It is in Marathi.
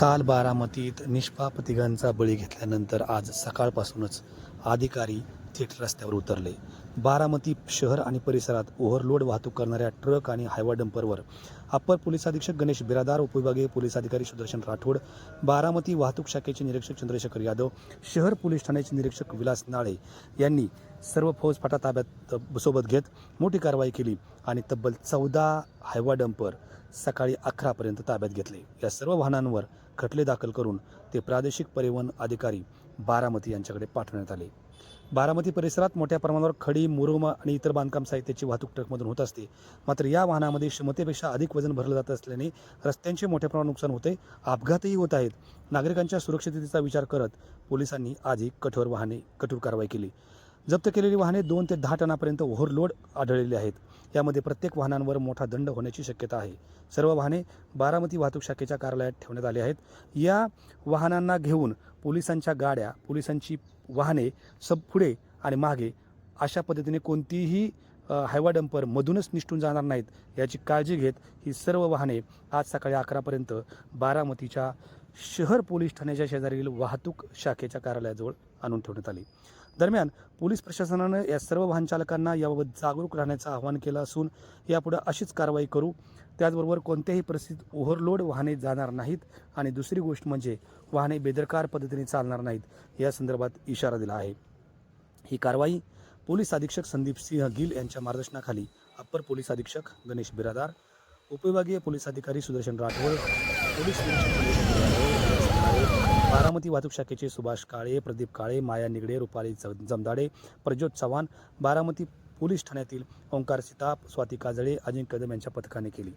काल बारामतीत निष्पाप तिघांचा बळी घेतल्यानंतर आज सकाळपासूनच अधिकारी थेट रस्त्यावर उतरले. बारामती शहर आणि परिसरात ओव्हरलोड वाहतूक करणाऱ्या ट्रक आणि हायवा डंपरवर अप्पर पोलीस अधीक्षक गणेश बिरादार उपविभागीय पोलीस अधिकारी सुदर्शन राठोड बारामती वाहतूक शाखेचे निरीक्षक चंद्रशेखर यादव शहर पोलीस ठाण्याचे निरीक्षक विलास नाळे यांनी सर्व फौजफाटा ताब्यात सोबत घेत मोठी कारवाई केली आणि तब्बल चौदा हायवा डंपर सकाळी अकरापर्यंत ताब्यात घेतले. या सर्व वाहनांवर खटले दाखल करून ते प्रादेशिक परिवहन अधिकारी बारामती यांच्याकडे पाठवण्यात आले. बारामती परिसरात मोठ्या प्रमाणावर खडी मुरुम आणि इतर बांधकाम साहित्याची वाहतूक ट्रकमधून होत असते. मात्र या वाहनामध्ये क्षमतेपेक्षा अधिक वजन भरलं जात असल्याने रस्त्यांचे मोठ्या प्रमाणात नुकसान होते अपघातही होत आहेत. नागरिकांच्या सुरक्षिततेचा विचार करत पोलिसांनी आज ही कठोर वाहने कठोर कारवाई केली. जप्त केलेली वाहने दोन ते दहा टनापर्यंत ओव्हरलोड आढळलेली आहेत. यामध्ये प्रत्येक वाहनांवर मोठा दंड होण्याची शक्यता आहे. सर्व वाहने बारामती वाहतूक शाखेच्या कार्यालयात ठेवण्यात आली आहेत. या वाहनांना घेऊन पोलिसांच्या गाड्या पोलिसांची वाहने सब पुढे आणि मागे अशा पद्धतीने कोणतीही हायवा डंपर मधूनच निष्ठून जाणार नाहीत याची काळजी घेत ही सर्व वाहने आज सकाळी अकरापर्यंत बारामतीच्या शहर पोलीस ठाण्याच्या शेजारील वाहतूक शाखेच्या कार्यालयाजवळ आणून ठेवण्यात आली. दरम्यान पोलीस प्रशासनानं या सर्व वाहन चालकांना याबाबत जागरूक राहण्याचं आवाहन केलं असून यापुढे अशीच कारवाई करू त्याचबरोबर कोणत्याही परिस्थितीत ओव्हरलोड वाहने जाणार नाहीत आणि दुसरी गोष्ट म्हणजे वाहने बेदरकार पद्धतीने चालणार नाहीत या संदर्भात इशारा दिला आहे. ही कारवाई पोलीस अधीक्षक संदीप सिंह गिल यांच्या मार्गदर्शनाखाली अप्पर पोलीस अधीक्षक गणेश बिरादार उपविभागीय पोलीस अधिकारी सुदर्शन राठोड पोलीस बारामती वाहतूक शाखेचे सुभाष काळे प्रदीप काळे माया निगडे रुपाली जमदाडे प्रज्योत चव्हाण बारामती पोलीस ठाण्यातील ओंकार सिताप स्वाती काजळे अजिंक्य कदम यांच्या पथकाने केली.